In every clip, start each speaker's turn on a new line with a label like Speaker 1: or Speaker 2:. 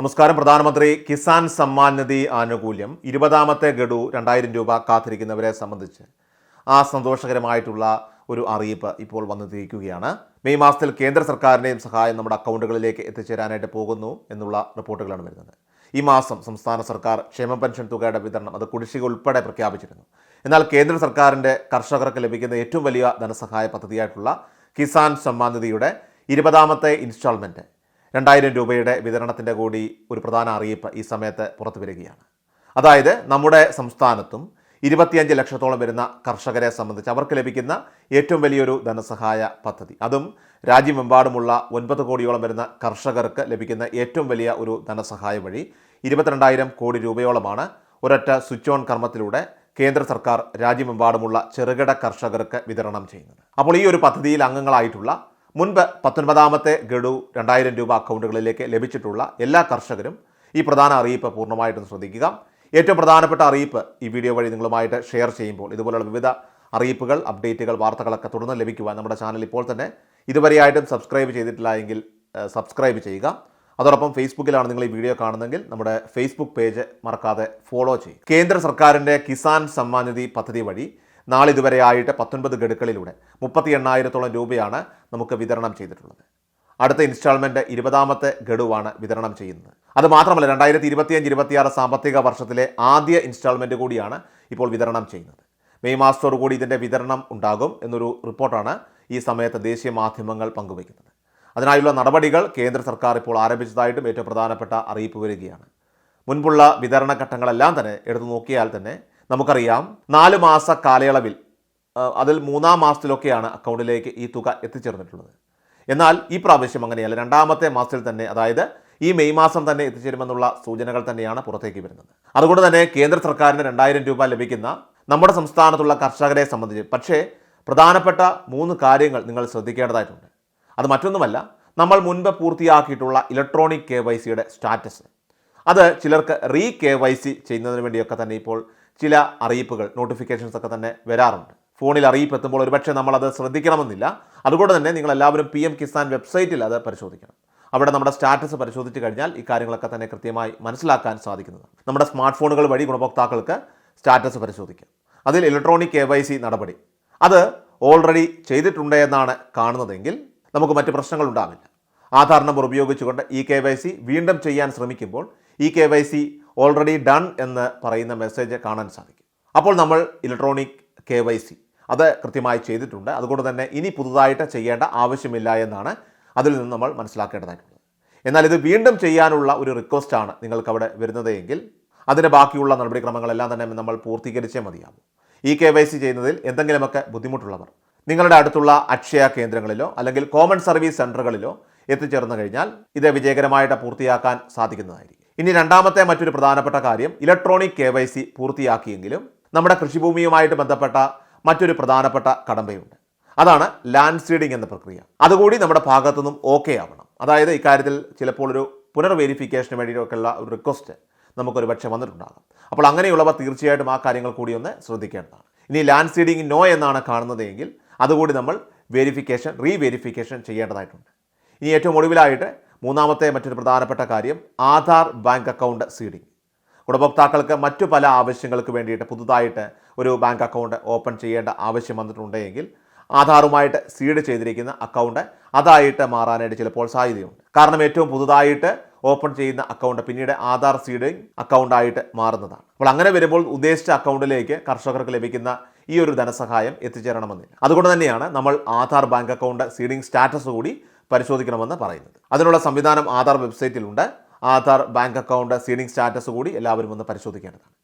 Speaker 1: നമസ്കാരം പ്രധാനമന്ത്രി. കിസാൻ സമ്മാൻ നിധി ആനുകൂല്യം. ഇരുപതാമത്തെ ഗഡു രണ്ടായിരം രൂപ കാത്തിരിക്കുന്നവരെ സംബന്ധിച്ച് ആ സന്തോഷകരമായിട്ടുള്ള ഒരു അറിയിപ്പ് ഇപ്പോൾ വന്നെത്തിയിരിക്കുകയാണ് മെയ് മാസത്തിൽ കേന്ദ്ര സർക്കാരിന്റെയും സഹായം നമ്മുടെ അക്കൗണ്ടുകളിലേക്ക് എത്തിച്ചേരാനായിട്ട് പോകുന്നു എന്നുള്ള റിപ്പോർട്ടുകളാണ് വരുന്നത്. ഈ മാസം സംസ്ഥാന സർക്കാർ ക്ഷേമ പെൻഷൻ തുകയുടെ വിതരണം അത് കുടിശ്ശിക ഉൾപ്പെടെ പ്രഖ്യാപിച്ചിരുന്നു. എന്നാൽ കേന്ദ്ര സർക്കാരിന്റെ കർഷകർക്ക് ലഭിക്കുന്ന ഏറ്റവും വലിയ ധനസഹായ പദ്ധതിയായിട്ടുള്ള കിസാൻ സമ്മാൻ നിധിയുടെ ഇരുപതാമത്തെ ഇൻസ്റ്റാൾമെന്റ് രണ്ടായിരം രൂപയുടെ വിതരണത്തിന്റെ കൂടി ഒരു പ്രധാന അറിയിപ്പ് ഈ സമയത്ത് പുറത്തു വരികയാണ്. അതായത് നമ്മുടെ സംസ്ഥാനത്തും ഇരുപത്തിയഞ്ച് ലക്ഷത്തോളം വരുന്ന കർഷകരെ സംബന്ധിച്ച് അവർക്ക് ലഭിക്കുന്ന ഏറ്റവും വലിയൊരു ധനസഹായ പദ്ധതി. അതും രാജ്യമെമ്പാടുമുള്ള ഒൻപത് കോടിയോളം വരുന്ന കർഷകർക്ക് ലഭിക്കുന്ന ഏറ്റവും വലിയ ഒരു ധനസഹായ വഴി ഇരുപത്തിരണ്ടായിരം കോടി രൂപയോളമാണ് ഒരൊറ്റ സ്വിച്ച് ഓൺ കർമ്മത്തിലൂടെ കേന്ദ്ര സർക്കാർ രാജ്യമെമ്പാടുമുള്ള ചെറുകിട കർഷകർക്ക് വിതരണം ചെയ്യുന്നത്. അപ്പോൾ ഈ ഒരു പദ്ധതിയിൽ അംഗങ്ങളായിട്ടുള്ള മുൻപ് പത്തൊൻപതാമത്തെ ഗഡു രണ്ടായിരം രൂപ അക്കൗണ്ടുകളിലേക്ക് ലഭിച്ചിട്ടുള്ള എല്ലാ കർഷകരും ഈ പ്രധാന അറിയിപ്പ് പൂർണമായിട്ടും ശ്രദ്ധിക്കുക. ഏറ്റവും പ്രധാനപ്പെട്ട അറിയിപ്പ് ഈ വീഡിയോ വഴി നിങ്ങളുമായിട്ട് ഷെയർ ചെയ്യുമ്പോൾ ഇതുപോലുള്ള വിവിധ അറിയിപ്പുകൾ അപ്ഡേറ്റുകൾ വാർത്തകളൊക്കെ തുടർന്ന് ലഭിക്കുവാൻ നമ്മുടെ ചാനൽ ഇപ്പോൾ തന്നെ ഇതുവരെയായിട്ടും സബ്സ്ക്രൈബ് ചെയ്തിട്ടില്ല എങ്കിൽ സബ്സ്ക്രൈബ് ചെയ്യുക. അതോടൊപ്പം ഫേസ്ബുക്കിലാണ് നിങ്ങൾ ഈ വീഡിയോ കാണുന്നതെങ്കിൽ നമ്മുടെ ഫേസ്ബുക്ക് പേജ് മറക്കാതെ ഫോളോ ചെയ്യും കേന്ദ്ര സർക്കാരിന്റെ കിസാൻ സമ്മാനിധി പദ്ധതി വഴി നാളിതുവരെയായിട്ട് പത്തൊൻപത് ഗഡുക്കളിലൂടെ മുപ്പത്തി എണ്ണായിരത്തോളം രൂപയാണ് നമുക്ക് വിതരണം ചെയ്തിട്ടുള്ളത്. അടുത്ത ഇൻസ്റ്റാൾമെന്റ് ഇരുപതാമത്തെ ഗഡുവാണ് വിതരണം ചെയ്യുന്നത്. അത് മാത്രമല്ല രണ്ടായിരത്തി ഇരുപത്തിയഞ്ച് ഇരുപത്തിയാറ് സാമ്പത്തിക വർഷത്തിലെ ആദ്യ ഇൻസ്റ്റാൾമെന്റ് കൂടിയാണ് ഇപ്പോൾ വിതരണം ചെയ്യുന്നത്. മെയ് മാസത്തോടു കൂടി ഇതിന്റെ വിതരണം ഉണ്ടാകും എന്നൊരു റിപ്പോർട്ടാണ് ഈ സമയത്ത് ദേശീയ മാധ്യമങ്ങൾ പങ്കുവയ്ക്കുന്നത്. അതിനായുള്ള നടപടികൾ കേന്ദ്ര സർക്കാർ ഇപ്പോൾ ആരംഭിച്ചതായിട്ടും ഏറ്റവും പ്രധാനപ്പെട്ട അറിയിപ്പ് വരികയാണ്. മുൻപുള്ള വിതരണ ഘട്ടങ്ങളെല്ലാം തന്നെ എടുത്തു നോക്കിയാൽ തന്നെ നമുക്കറിയാം നാല് മാസ കാലയളവിൽ അതിൽ മൂന്നാം മാസത്തിലൊക്കെയാണ് അക്കൗണ്ടിലേക്ക് ഈ തുക എത്തിച്ചേർന്നിട്ടുള്ളത്. എന്നാൽ ഈ പ്രാവശ്യം അങ്ങനെയല്ല രണ്ടാമത്തെ മാസത്തിൽ തന്നെ അതായത് ഈ മെയ് മാസം തന്നെ എത്തിച്ചേരുമെന്നുള്ള സൂചനകൾ തന്നെയാണ് പുറത്തേക്ക് വരുന്നത്. അതുകൊണ്ട് തന്നെ കേന്ദ്ര സർക്കാരിന് രണ്ടായിരം രൂപ ലഭിക്കുന്ന നമ്മുടെ സംസ്ഥാനത്തുള്ള കർഷകരെ സംബന്ധിച്ച് പക്ഷേ പ്രധാനപ്പെട്ട മൂന്ന് കാര്യങ്ങൾ നിങ്ങൾ ശ്രദ്ധിക്കേണ്ടതായിട്ടുണ്ട്. അത് മറ്റൊന്നുമല്ല നമ്മൾ മുൻപ് പൂർത്തിയാക്കിയിട്ടുള്ള ഇലക്ട്രോണിക് കെ വൈ സിയുടെ സ്റ്റാറ്റസ്. അത് ചിലർക്ക് റീ കെ വൈ സി ചെയ്യുന്നതിന് വേണ്ടിയൊക്കെ തന്നെ ഇപ്പോൾ ചില അറിയിപ്പുകൾ നോട്ടിഫിക്കേഷൻസ് ഒക്കെ തന്നെ വരാറുണ്ട്. ഫോണിൽ അറിയിപ്പ് എത്തുമ്പോൾ ഒരുപക്ഷെ നമ്മളത് ശ്രദ്ധിക്കണമെന്നില്ല. അതുകൊണ്ട് തന്നെ നിങ്ങൾ എല്ലാവരും പി എം കിസാൻ വെബ്സൈറ്റിൽ അത് പരിശോധിക്കണം. അവിടെ നമ്മുടെ സ്റ്റാറ്റസ് പരിശോധിച്ച് കഴിഞ്ഞാൽ ഈ തന്നെ കൃത്യമായി മനസ്സിലാക്കാൻ സാധിക്കുന്നത്. നമ്മുടെ സ്മാർട്ട് ഫോണുകൾ വഴി ഗുണഭോക്താക്കൾക്ക് സ്റ്റാറ്റസ് പരിശോധിക്കാം. അതിൽ ഇലക്ട്രോണിക് കെ വൈ സി നടപടി. അത് ഓൾറെഡി ചെയ്തിട്ടുണ്ട് എന്നാണ് കാണുന്നതെങ്കിൽ നമുക്ക് മറ്റ് പ്രശ്നങ്ങൾ ഉണ്ടാവില്ല. ആധാർ നമ്പർ ഉപയോഗിച്ചുകൊണ്ട് ഈ കെ വൈ സി വീണ്ടും ചെയ്യാൻ ശ്രമിക്കുമ്പോൾ ഈ K Y C already done എന്ന് പറയുന്ന മെസ്സേജ് കാണാൻ സാധിക്കും. അപ്പോൾ നമ്മൾ ഇലക്ട്രോണിക് കെ വൈ സി അത് കൃത്യമായി ചെയ്തിട്ടുണ്ട്. അതുകൊണ്ട് തന്നെ ഇനി പുതുതായിട്ട് ചെയ്യേണ്ട ആവശ്യമില്ല എന്നാണ് അതിൽ നിന്ന് നമ്മൾ മനസ്സിലാക്കേണ്ടതായിട്ടുള്ളത്. എന്നാൽ ഇത് വീണ്ടും ചെയ്യാനുള്ള ഒരു റിക്വസ്റ്റാണ് നിങ്ങൾക്ക് അവിടെ വരുന്നത് എങ്കിൽ അതിന് ബാക്കിയുള്ള നടപടിക്രമങ്ങളെല്ലാം തന്നെ നമ്മൾ പൂർത്തീകരിച്ചേ മതിയാവും. ഈ കെ വൈ സി ചെയ്യുന്നതിൽ എന്തെങ്കിലുമൊക്കെ ബുദ്ധിമുട്ടുള്ളവർ നിങ്ങളുടെ അടുത്തുള്ള അക്ഷയ കേന്ദ്രങ്ങളിലോ അല്ലെങ്കിൽ കോമൺ സർവീസ് സെന്ററുകളിലോ എത്തിച്ചേർന്ന് കഴിഞ്ഞാൽ ഇത് വിജയകരമായിട്ട് പൂർത്തിയാക്കാൻ സാധിക്കുന്നതായിരിക്കും. ഇനി രണ്ടാമത്തെ മറ്റൊരു പ്രധാനപ്പെട്ട കാര്യം ഇലക്ട്രോണിക് കെ വൈ സി പൂർത്തിയാക്കിയെങ്കിലും നമ്മുടെ കൃഷിഭൂമിയുമായിട്ട് ബന്ധപ്പെട്ട മറ്റൊരു പ്രധാനപ്പെട്ട കടമ്പയുണ്ട്. അതാണ് ലാൻഡ് സീഡിംഗ് എന്ന പ്രക്രിയ. അതുകൂടി നമ്മുടെ ഭാഗത്തുനിന്നും ഓക്കെ ആവണം. അതായത് ഇക്കാര്യത്തിൽ ചിലപ്പോൾ ഒരു പുനർ വെരിഫിക്കേഷന് വേണ്ടിയിട്ടൊക്കെയുള്ള ഒരു റിക്വസ്റ്റ് നമുക്കൊരു പക്ഷേ വന്നിട്ടുണ്ടാകും. അപ്പോൾ അങ്ങനെയുള്ളവർ തീർച്ചയായിട്ടും ആ കാര്യങ്ങൾ കൂടി ഒന്ന് ശ്രദ്ധിക്കേണ്ടതാണ്. ഇനി ലാൻഡ് സീഡിംഗ് നോ എന്നാണ് കാണുന്നതെങ്കിൽ അതുകൂടി നമ്മൾ വെരിഫിക്കേഷൻ റീ വെരിഫിക്കേഷൻ ചെയ്യേണ്ടതായിട്ടുണ്ട്. ഇനി ഏറ്റവും ഒടുവിലായിട്ട് മൂന്നാമത്തെ മറ്റൊരു പ്രധാനപ്പെട്ട കാര്യം ആധാർ ബാങ്ക് അക്കൗണ്ട് സീഡിംഗ് ഗുണഭോക്താക്കൾക്ക് മറ്റു പല ആവശ്യങ്ങൾക്ക് വേണ്ടിയിട്ട് പുതുതായിട്ട് ഒരു ബാങ്ക് അക്കൗണ്ട് ഓപ്പൺ ചെയ്യേണ്ട ആവശ്യം വന്നിട്ടുണ്ടെങ്കിൽ ആധാറുമായിട്ട് സീഡ് ചെയ്തിരിക്കുന്ന അക്കൗണ്ട് അതായിട്ട് മാറാനായിട്ട് ചിലപ്പോൾ സാധ്യതയുണ്ട്. കാരണം ഏറ്റവും പുതുതായിട്ട് ഓപ്പൺ ചെയ്യുന്ന അക്കൗണ്ട് പിന്നീട് ആധാർ സീഡിംഗ് അക്കൗണ്ടായിട്ട് മാറുന്നതാണ്. അപ്പോൾ അങ്ങനെ വരുമ്പോൾ ഉദ്ദേശിച്ച അക്കൗണ്ടിലേക്ക് കർഷകർക്ക് ലഭിക്കുന്ന ഈ ഒരു ധനസഹായം എത്തിച്ചേരണമെന്നില്ല. അതുകൊണ്ട് തന്നെയാണ് നമ്മൾ Aadhaar bank account seeding status കൂടി പരിശോധിക്കണമെന്ന് പറയുന്നത്. അതിനുള്ള സംവിധാനം Aadhaar വെബ്സൈറ്റിലുണ്ട് Aadhaar bank account seeding status കൂടി എല്ലാവരും ഒന്ന് പരിശോധിക്കേണ്ടതാണ്.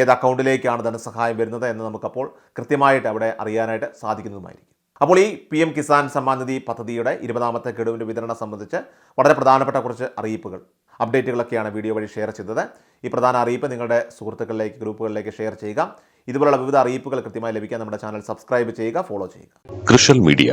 Speaker 1: ഏത് അക്കൗണ്ടിലേക്കാണ് ധനസഹായം വരുന്നത് എന്ന് നമുക്കപ്പോൾ കൃത്യമായിട്ട് അവിടെ അറിയാനായിട്ട് സാധിക്കുന്നതുമായിരിക്കും. അപ്പോൾ ഈ പി എം കിസാൻ സമ്മാൻ നിധി പദ്ധതിയുടെ ഇരുപതാമത്തെ ഗഡുവിന്റെ വിതരണം സംബന്ധിച്ച് വളരെ പ്രധാനപ്പെട്ട കുറച്ച് അറിയിപ്പുകൾ അപ്ഡേറ്റുകളൊക്കെയാണ് വീഡിയോ വഴി ഷെയർ ചെയ്തത്. ഈ പ്രധാന അറിയിപ്പ് നിങ്ങളുടെ സുഹൃത്തുക്കളിലേക്ക് ഗ്രൂപ്പുകളിലേക്ക് ഷെയർ ചെയ്യുക. ഇതുപോലുള്ള വിവിധ അറിയിപ്പുകൾ കൃത്യമായി ലഭിക്കാൻ നമ്മുടെ ചാനൽ സബ്സ്ക്രൈബ് ചെയ്യുക ഫോളോ ചെയ്യുക.
Speaker 2: കൃഷൽ മീഡിയ